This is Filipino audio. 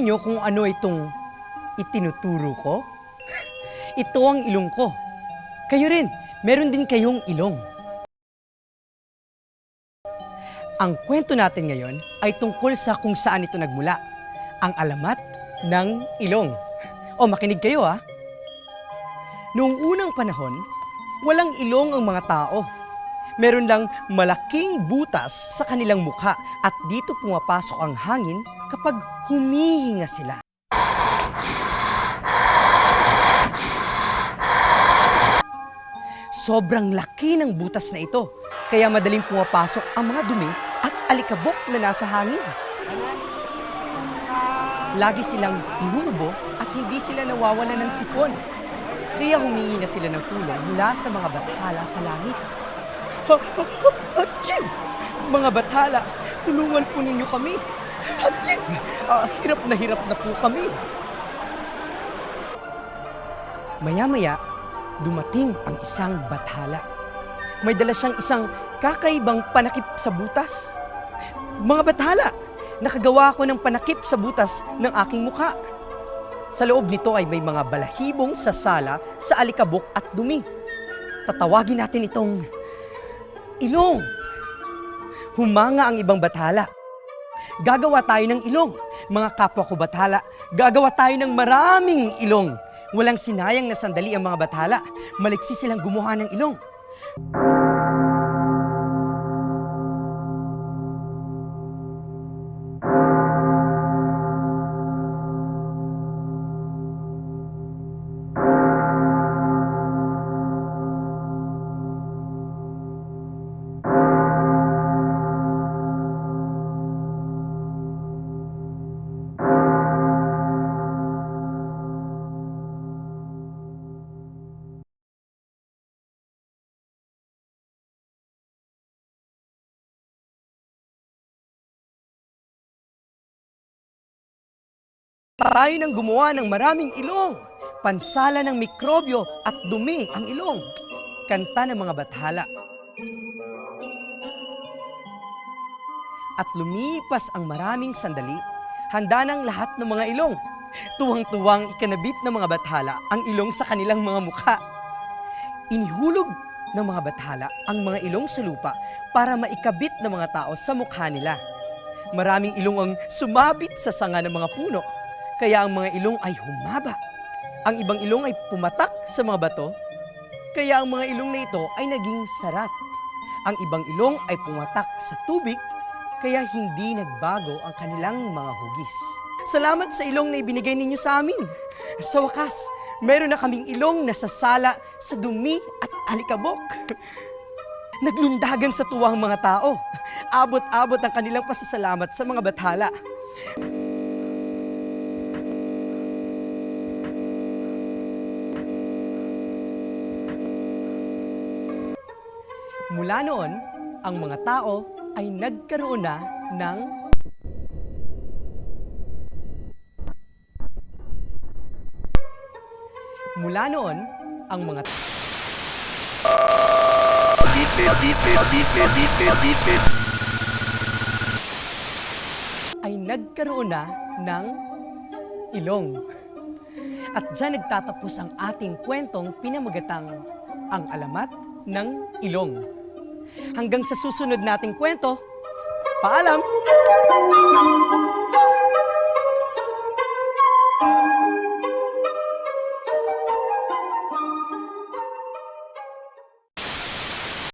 niyo kung ano itong itinuturo ko? Ito ang ilong ko. Kayo rin, meron din kayong ilong. Ang kwento natin ngayon ay tungkol sa kung saan ito nagmula. Ang alamat ng ilong. O makinig kayo ha. Noong unang panahon, walang ilong ang mga tao. Meron lang malaking butas sa kanilang mukha at dito pumapasok ang hangin kapag humihinga sila. Sobrang laki ng butas na ito, kaya madaling pumapasok ang mga dumi at alikabok na nasa hangin. Lagi silang inuubo at hindi sila nawawala ng sipon. Kaya humingi na sila ng tulong mula sa mga bathala sa langit. Ha, ha, ha, Hatching! Mga bathala, tulungan po ninyo kami. Hatching! Ah, hirap na hirap na po kami. Maya-maya, dumating ang isang bathala. May dala siyang isang kakaibang panakip sa butas. Mga bathala, nakagawa ako ng panakip sa butas ng aking mukha. Sa loob nito ay may mga balahibong sasala sa alikabok at dumi. Tatawagin natin itong ilong. Humanga ang ibang bathala. Gagawa tayo ng ilong. Mga kapwa ko bathala, gagawa tayo ng maraming ilong. Walang sinayang na sandali ang mga bathala. Maliksi silang gumawa ng ilong. Tayo nang gumawa ng maraming ilong. Pansala ng mikrobyo at dumi ang ilong. Kanta ng mga bathala. At lumipas ang maraming sandali, handa ng lahat ng mga ilong. Tuwang-tuwang ikanabit ng mga bathala ang ilong sa kanilang mga mukha. Inihulog ng mga bathala ang mga ilong sa lupa para maikabit ng mga tao sa mukha nila. Maraming ilong ang sumabit sa sanga ng mga puno, kaya ang mga ilong ay humaba. Ang ibang ilong ay pumatak sa mga bato, kaya ang mga ilong na ito ay naging sarat. Ang ibang ilong ay pumatak sa tubig, kaya hindi nagbago ang kanilang mga hugis. Salamat sa ilong na ibinigay ninyo sa amin. Sa wakas, meron na kaming ilong na sasala sa dumi at alikabok. Naglundagan sa tuwa ang mga tao. Abot-abot ang kanilang pasasalamat sa mga bathala. Mula noon, ang mga tao ay nagkaroon na ng Mula noon, ang mga ay nagkaroon na ng ilong. At dyan nagtatapos ang ating kwentong pinamagatang ang alamat ng ilong. Hanggang sa susunod nating kwento, paalam!